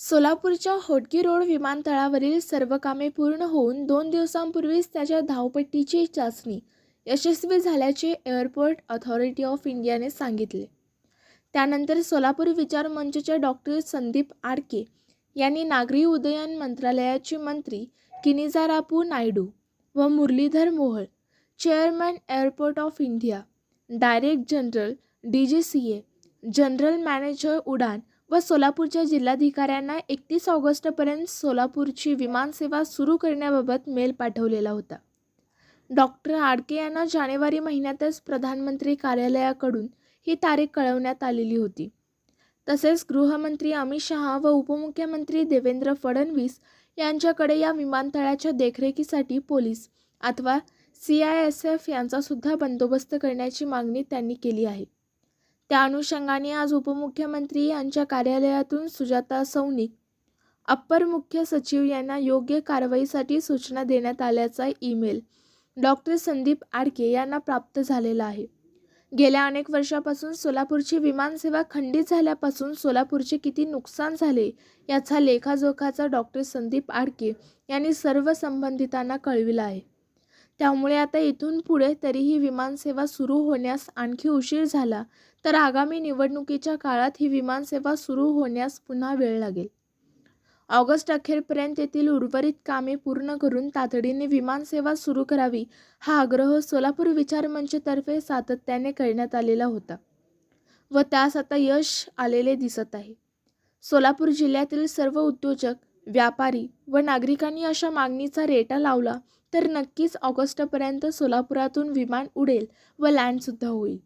सोलापूरच्या होटगी रोड विमानतळावरील सर्व कामे पूर्ण होऊन दोन दिवसांपूर्वीच त्याच्या धावपट्टीची चाचणी यशस्वी झाल्याचे एअरपोर्ट अथॉरिटी ऑफ इंडियाने सांगितले. त्यानंतर सोलापूर विचार मंचचे डॉक्टर संदीप आडके यांनी नागरी उड्डयन मंत्रालयाचे मंत्री किनिजारापू नायडू व Muralidhar Mohol chairman airport of India direct general D G C A general manager Udan व सोलापूरच्या जिल्हाधिकाऱ्यांना एकतीस ऑगस्टपर्यंत सोलापूरची विमानसेवा सुरू करण्याबाबत मेल पाठवलेला होता. डॉक्टर आडके यांना जानेवारी महिन्यातच प्रधानमंत्री कार्यालयाकडून ही तारीख कळवण्यात आलेली होती. तसेच गृहमंत्री अमित शहा व उपमुख्यमंत्री देवेंद्र फडणवीस यांच्याकडे या विमानतळाच्या देखरेखीसाठी पोलीस अथवा सी आय एस एफ यांचासुद्धा बंदोबस्त करण्याची मागणी त्यांनी केली आहे. त्या अनुषंगाने आज उपमुख्यमंत्री यांच्या कार्यालयातून सुजाता सौनिक अप्पर मुख्य सचिव यांना योग्य कारवाईसाठी सूचना देण्यात आल्याचा ईमेल डॉक्टर संदीप आडके यांना प्राप्त झालेला आहे. गेल्या अनेक वर्षापासून सोलापूरची विमानसेवा खंडित झाल्यापासून सोलापूरचे किती नुकसान झाले याचा लेखाजोखाचा डॉक्टर संदीप आडके यांनी सर्व संबंधितांना कळविला आहे. त्यामुळे आता इथून पुढे तरीही विमानसेवा सुरू होण्यास आणखी उशीर झाला तर आगामी निवडणुकीच्या काळात ही विमानसेवा सुरू होण्यास पुन्हा वेळ लागेल. ऑगस्ट अखेरपर्यंत येथील उर्वरित कामे पूर्ण करून तातडीने विमानसेवा सुरू करावी हा आग्रह सोलापूर विचार मंचतर्फे सातत्याने करण्यात आलेला होता व त्यास आता यश आलेले दिसत आहे. सोलापूर जिल्ह्यातील सर्व उद्योजक व्यापारी व नागरिकांनी अशा मागणीचा रेटा लावला तर नक्कीच ऑगस्टपर्यंत सोलापुरातून विमान उडेल व लँडसुद्धा होईल.